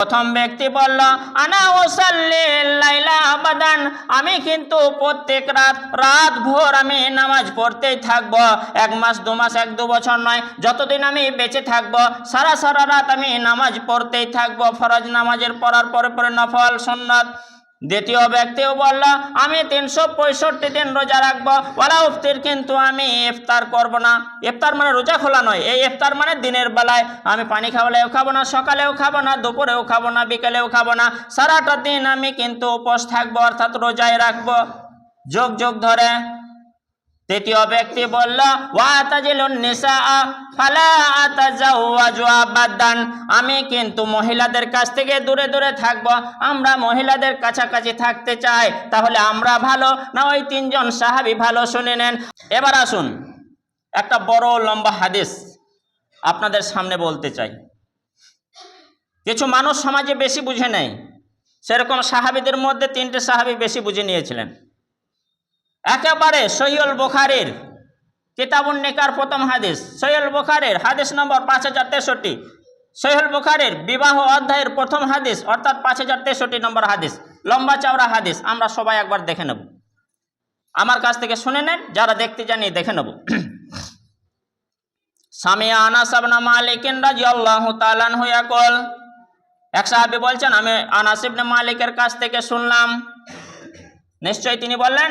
প্রথম ব্যক্তি বলল, আনা লাইলা আবাদান। আমি কিন্তু প্রত্যেক রাত রাত ভোর আমি নামাজ পড়তেই থাকব। এক মাস, দু মাস, এক দু বছর নয়, যতদিন আমি বেঁচে থাকব, সারা সারা রাত আমি নামাজ পড়তেই থাকব। ফরজ নামাজের পড়ার পরে পরে নফল, সুন্নাত। দ্বিতীয় ব্যক্তিও বলল, আমি তিনশো পঁয়ষট্টি দিন রোজা রাখব। ওলা উফতির কিন্তু আমি ইফতার করব না। ইফতার মানে রোজা খোলা নয়, এই ইফতার মানে দিনের বেলায়। আমি পানি খাওয়ালেও খাব না, সকালেও খাব না, দুপুরেও খাব না, বিকেলেও খাব না। সারাটা দিন আমি কিন্তু উপোস থাকব, অর্থাৎ রোজায় রাখব। যোগ যোগ ধরে তৃতীয় ব্যক্তি বলল আমি কিন্তু মহিলাদের কাছ থেকে দূরে দূরে থাকব। আমরা মহিলাদের কাছাকাছি থাকতে চাই, তাহলে আমরা ভালো। না, ওই তিনজন সাহাবী ভালো, শুনে নেন। এবার আসুন, একটা বড় লম্বা হাদিস আপনাদের সামনে বলতে চাই। কিছু মানুষ সমাজে বেশি বুঝে নেয়। সেরকম সাহাবীদের মধ্যে তিনটে সাহাবী বেশি বুঝে নিয়েছিলেন। একেবারে সহিউল বুখারীর কিতাবুন নিকার প্রথম হাদিস। সহিউল বুখারীর হাদিস নম্বর পাঁচ হাজার তেষট্টি। সহিউল বুখারীর বিবাহ অধ্যায়ের প্রথম হাদিস, অর্থাৎ পাঁচ হাজার তেষট্টি নম্বর হাদিস। লম্বা চওড়া হাদিস, আমরা সবাই একবার দেখে নেব। আমার কাছ থেকে শুনে নেন, যারা দেখতে জানি দেখে নেব। সামিয়া আনাস ইবনে মালিক রাদিয়াল্লাহু তাআলা আনহু ইয়াকুল, এক সাহাবী বলছেন, আমি আনাস মালিকের কাছ থেকে শুনলাম। নিশ্চয়ই তিনি বললেন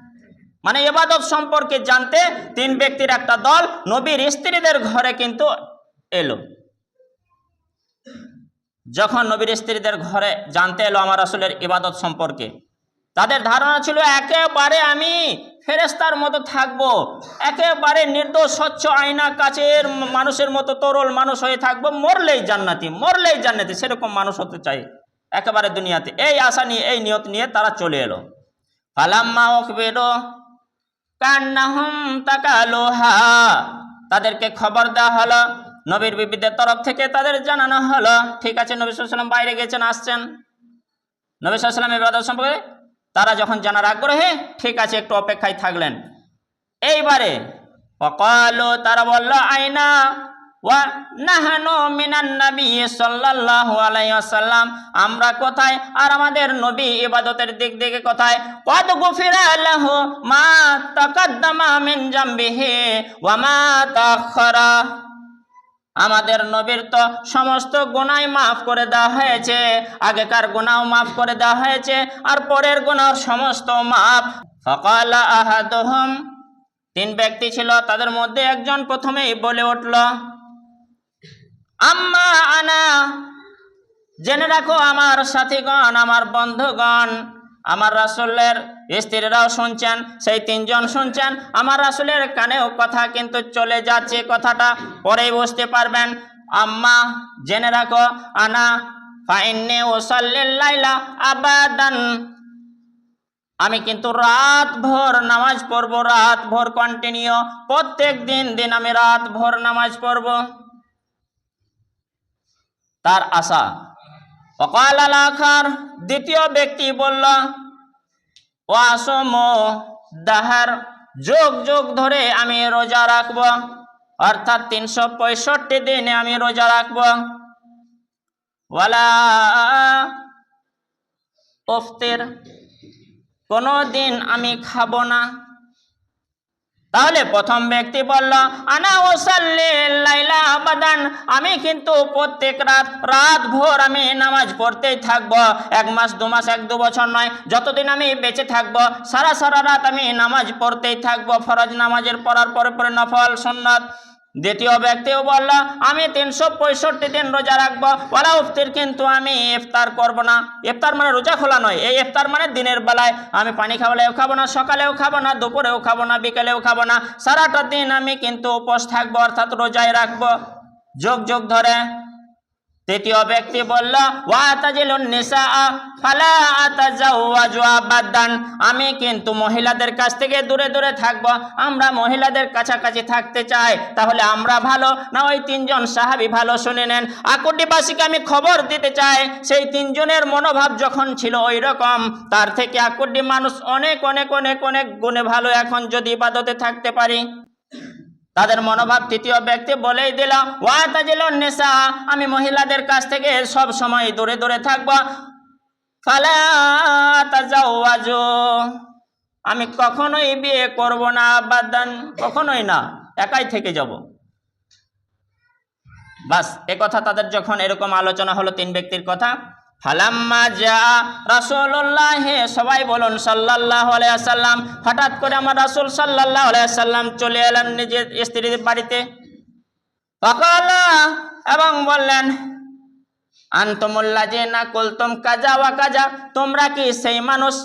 মানে এবাদত সম্পর্কে জানতে তিন ব্যক্তির একটা দল নবীর স্ত্রীদের ঘরে কিন্তু এলো। যখন নবীর স্ত্রীদের ঘরে জানতে এলো আমার আসলের ইবাদত সম্পর্কে, তাদের ধারণা ছিল, একেবারে আমি ফেরেস্তার মতো থাকব। একেবারে নির্দোষ, স্বচ্ছ, আয়না কাচের মানুষের মতো তরল মানুষ হয়ে থাকব। মরলেই জান্নাতি মরলেই জান্নাতি, সেরকম মানুষ হতে চাই একেবারে দুনিয়াতে। এই আশা নিয়ে, এই নিয়ত নিয়ে তারা চলে এলো। ফালাম্মা ওকবেরো কান্নাহুম তাকালোহা। তাদেরকে খবর দেওয়া হলো, নবীর বিবিদের তরফ থেকে তাদের জানানো হলো, ঠিক আছে, নবী সাল্লাম বাইরে গেছেন, আসছেন। নবী সাল্লাম ইবাদত সম্পর্কে তারা যখন জানার আগ্রহে, ঠিক আছে, একটু অপেক্ষায় থাকলেন। এইবারে অকালো তারা বলল আইনা আমরা কোথায়? আর আমাদের নবী ইবাদতের দিক থেকে কোথায়? কদ গুফিরা লাহু মা তাকাদ্দামা মিন জামবিহি ওয়া মা তাখারা আমাদের নবীর তো সমস্ত গুনাই মাফ করে দেওয়া হয়েছে, আগেকার গুনাও মাফ করে দেওয়া হয়েছে, আর পরের গুনার সমস্ত মাফ। ফকালা আহাদুহুম, তিন ব্যক্তি ছিল, তাদের মধ্যে একজন প্রথমেই বলে উঠল আম্মা আনা, জেনে রাখো আমার সাথীগণ, আমার বন্ধুগণ, আমার রাসুলের স্ত্রীরাও শুনছেন, সেই তিনজন শুনছেন, আমার রাসুলের কানেও কথা কিন্তু চলে যাচ্ছে, কথাটা পরেই বুঝতে পারবেন। আম্মা, জেনে রাখো, আনা, ফাইন্নে ও সাল্লাইলা আবাদান। আমি কিন্তু রাত ভোর নামাজ পড়ব রাত ভোর কন্টিনিউ প্রত্যেক দিন দিন আমি রাত ভোর নামাজ পড়ব। তার আশা। অকাল আলাখার দ্বিতীয় ব্যক্তি বলল, ও আসম, দাহার যোগ যোগ ধরে আমি রোজা রাখব, অর্থাৎ তিনশো পঁয়ষট্টি দিনে আমি রোজা রাখব। ওয়ালা উফতির কোনো দিন আমি খাব না। তাহলে প্রথম ব্যক্তি বলল, আনা লাইলা আবাদান। আমি কিন্তু প্রত্যেক রাত রাত ভোর আমি নামাজ পড়তেই থাকব। এক মাস, দু মাস, এক, দু বছর নয়, যতদিন আমি বেঁচে থাকব, সারা সারা রাত আমি নামাজ পড়তেই থাকব। ফরজ নামাজের পড়ার পরে পরে নফল, সুন্নাত। দ্বিতীয় ব্যক্তিও বলল, আমি তিনশো পঁয়ষট্টি দিন রোজা রাখব। ওলা উফতির কিন্তু আমি ইফতার করব না। ইফতার মানে রোজা খোলা নয়, এই ইফতার মানে দিনের বেলায়। আমি পানি খাওয়ালেও খাব না, সকালেও খাব না, দুপুরেও খাব না, বিকেলেও খাব না। সারাটা দিন আমি কিন্তু উপোস থাকব, অর্থাৎ রোজায় রাখব। যোগ যোগ ধরে তৃতীয় ব্যক্তি বলল আমি কিন্তু মহিলাদের কাছ থেকে দূরে দূরে থাকব। আমরা মহিলাদের কাছাকাছি থাকতে চাই, তাহলে আমরা ভালো। না, ওই তিনজন সাহাবি ভালো শুনে নেন। আকুটিবাসীকে আমি খবর দিতে চাই, সেই তিনজনের মনোভাব যখন ছিল ওই রকম তার থেকে আকুটি মানুষ অনেক অনেক অনেক অনেক গুণে ভালো এখন যদি ইবাদতে থাকতে পারি। তাদের মনোভাব তৃতীয় ব্যক্তি বলেই দিল ওয়াতাজিল নেশা আমি মহিলাদের কাছ থেকে সব সময় দূরে দূরে থাকব। ফালা আমি কখনোই বিয়ে করব না বাদান কখনোই না, একাই থেকে যাব। বাস, এ কথা তাদের যখন এরকম আলোচনা হলো তিন ব্যক্তির কথা ফালাম্মা যা রাসূলুল্লাহ, সবাই বলুন সাল্লাল্লাহু আলাইহি সাল্লাম হঠাৎ করে আমার রাসূল সাল্লাল্লাহু আলাইহি সাল্লাম চলে এলেন নিজের স্ত্রীর বাড়িতে। ফাকালা, এবং বললেন আনতুমুল্লা যে না কুলতুম কাজা ওয়া কাজা তোমরা কি সেই মানুষ?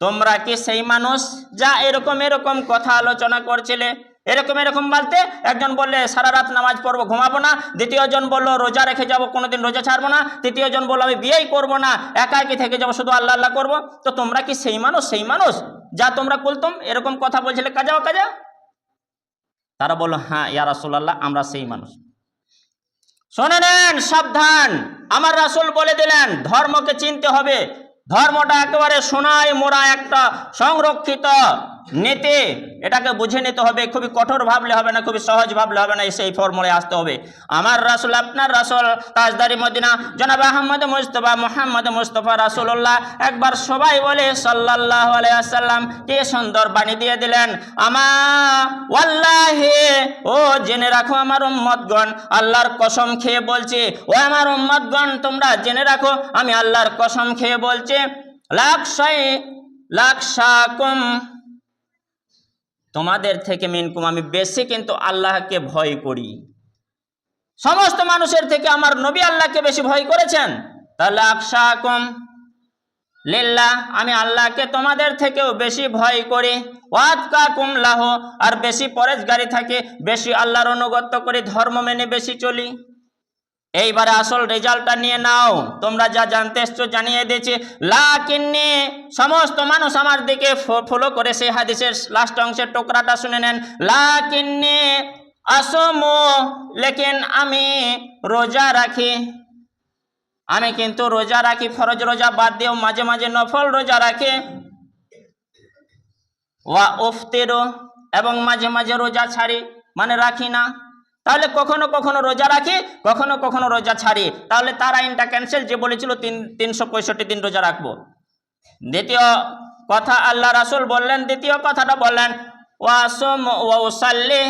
তোমরা কি সেই মানুষ যা এরকম এরকম কথা আলোচনা করছিলে? এরকম এরকম বলতে একজন বললে সারা রাত নামাজ পড়ব, ঘুমাবো না। দ্বিতীয় জন বলল, রোজা রেখে যাব, কোনোদিন রোজা ছাড়বো না। তৃতীয় জন বলল, আমি বিয়েই করব না, একা একই থেকে যাব, শুধু আল্লাহ আল্লাহ করব। তো তোমরা কি সেই মানুষ সেই মানুষ? যা তোমরা কুলতুম, এরকম কথা বলছিলে কাজা ও কাজা তারা বলল হ্যাঁ ইয়া রাসূলুল্লাহ, আমরা সেই মানুষ। শোনে নেন, সাবধান। আমার রাসূল বলে দিলেন, ধর্মকে চিনতে হবে। ধর্মটা একেবারে সোনায় মোড়া একটা সংরক্ষিত নীতি, এটাকে বুঝে নিতে হবে, খুবই কঠোর ভাবলে হবে না, খুবই সহজ ভাবলে হবে না সেই ফর্মুলে আসতে হবে। আমার রাসুল, আপনার রাসূল, তাজদারি মদিনা, জনাব আহমদ মুস্তফা মোহাম্মদ মুস্তফা রাসূলুল্লাহ, একবার সবাই বলে সাল্লাল্লাহু আলাইহি আসাল্লাম কি সুন্দর বাণী দিয়ে দিলেন। আমা ও জেনে রাখো আমার উম্মতগণ, আল্লাহর কসম খেয়ে বলছে, ও আমার উম্মতগণ, তোমরা জেনে রাখো, আমি আল্লাহর কসম খেয়ে বলছি, লাকশাই, লাকশাকুম তোমাদের থেকে মিনকুম, আমি বেশি কিন্তু আল্লাহকে ভয় করি। সমস্ত মানুষের থেকে আমার নবী আল্লাহকে বেশি ভয় করেছেন। তাহলে আকশাকুম লিল্লাহ, আমি আল্লাহকে তোমাদের থেকেও বেশি ভয় করি। ওয়াতকাকুম লাহ, আর বেশি পরেজগারি থাকে, বেশি আল্লাহর অনুগত্য করি, ধর্ম মেনে বেশি চলি। এইবারে আসল রেজাল্টটা নিয়ে নাও। তোমরা যা জানতে এসছো জানিয়ে দিয়েছি। লা কিন্নি সমস্ত মানুষ আমার দিকে ফলো করে সেই হাদিসের লাস্ট অংশের টোকরাটা শুনে নেন। লা আসমো লেকিন আমি রোজা রাখি। আমি কিন্তু রোজা রাখি, ফরজ রোজা বাদ দিয়েও মাঝে মাঝে নফল রোজা রাখি। ওয়া উফতিরো, এবং মাঝে মাঝে রোজা ছাড়ি মানে রাখি না। তাহলে কখনো কখনো রোজা রাখি, কখনো কখনো রোজা ছাড়ি। তাহলে তার আইনটা ক্যান্সেল যে বলেছিল তিন, তিনশো পঁয়ষট্টি দিন রোজা রাখব। দ্বিতীয় কথা, আল্লাহ রাসুল বললেন, দ্বিতীয় কথাটা বললেন ওয়াসম ওয়াসাল্লি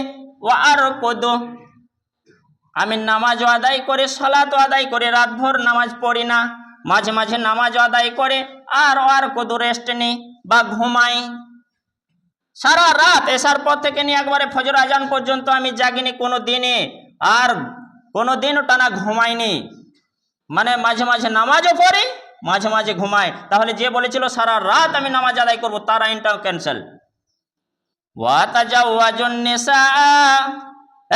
ওয়া আর কদু আমি নামাজও আদায় করে সলাতও আদায় করে, রাতভর নামাজ পড়ি না। মাঝে মাঝে নামাজ আদায় করে, আর আর কদু রেস্ট নিই বা ঘুমাই। সারা রাত এসার পর থেকে নিয়ে একবারে ফজর আজান পর্যন্ত আমি জাগিনি, কোনো দিনে আর কোনো দিনও টানা ঘুমাইনি। মানে মাঝে মাঝে নামাজও পড়ি, মাঝে মাঝে ঘুমাই। তাহলে যে বলেছিল, সারা রাত আমি নামাজ আদায় করব, তার আইনটাও ক্যান্সেল ওয়া তাজা ওয়াজন নিসা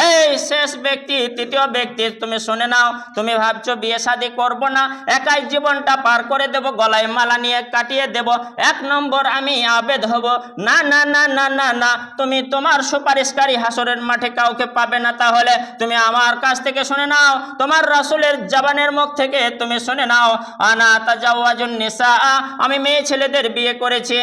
এই শেষ ব্যক্তি, তৃতীয় ব্যক্তি, তুমি শুনে নাও, তুমি ভাবছ বিয়ে শাদি করব না, একাই জীবনটা পার করে দেব, গলায় মালা নিয়ে কাটিয়ে দেব, এক নম্বর আমি আবেদ হব। না না না না না না, তুমি তোমার সুপারিশকারী হাসরের মাঠে কাউকে পাবে না, তাহলে তুমি আমার কাছ থেকে শুনে নাও, তোমার রাসুলের জবানের মুখ থেকে তুমি শুনে নাও। আনা তাজাওয়াজুন নিসা, আমি মেয়ে ছেলেদের বিয়ে করেছি।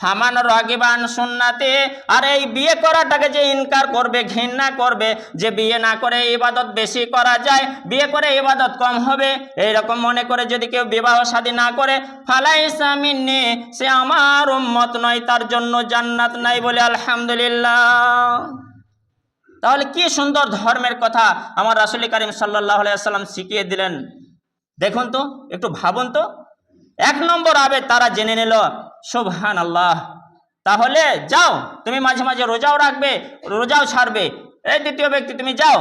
ফামান রাগিবান সুন্নাতে, আর এই বিয়ে করাটাকে যে ইনকার করবে, ঘৃণা করবে, যে বিয়ে না করে ইবাদত বেশি করা যায়, বিয়ে করে ইবাদত কম হবে, এইরকম মনে করে যদি কেউ বিবাহ শাদী না করে ফালাই সামিনে সে আমার উম্মত নয়, তার জন্য জান্নাত নাই বলে আলহামদুলিল্লাহ। তাহলে কি সুন্দর ধর্মের কথা আমার রাসুল করিম সাল্লাহ সাল্লাম শিখিয়ে দিলেন। দেখুন তো, একটু ভাবুন তো। এক নম্বর আবেদ তারা জেনে নিল শোভান আল্লাহ তাহলে যাও, তুমি মাঝে মাঝে রোজাও রাখবে, রোজাও ছাড়বে এই দ্বিতীয় ব্যক্তি, তুমি যাও,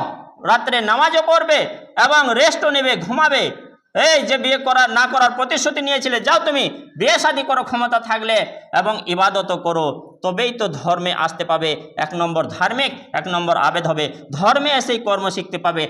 রাত্রে নামাজও পড়বে এবং রেস্টও নেবে, ঘুমাবে। এই যে বিয়ে করার, না করার প্রতিশ্রুতি নিয়েছিলে, যাও তুমি, বিয়ে শাদী করো, ক্ষমতা থাকলে এবং ইবাদতও করো। তবেই তো ধর্মে আসতে পাবে। এক নম্বর ধার্মিক, এক নম্বর আবেদ হবে। ধর্মে এসেই কর্ম শিখতে পাবে।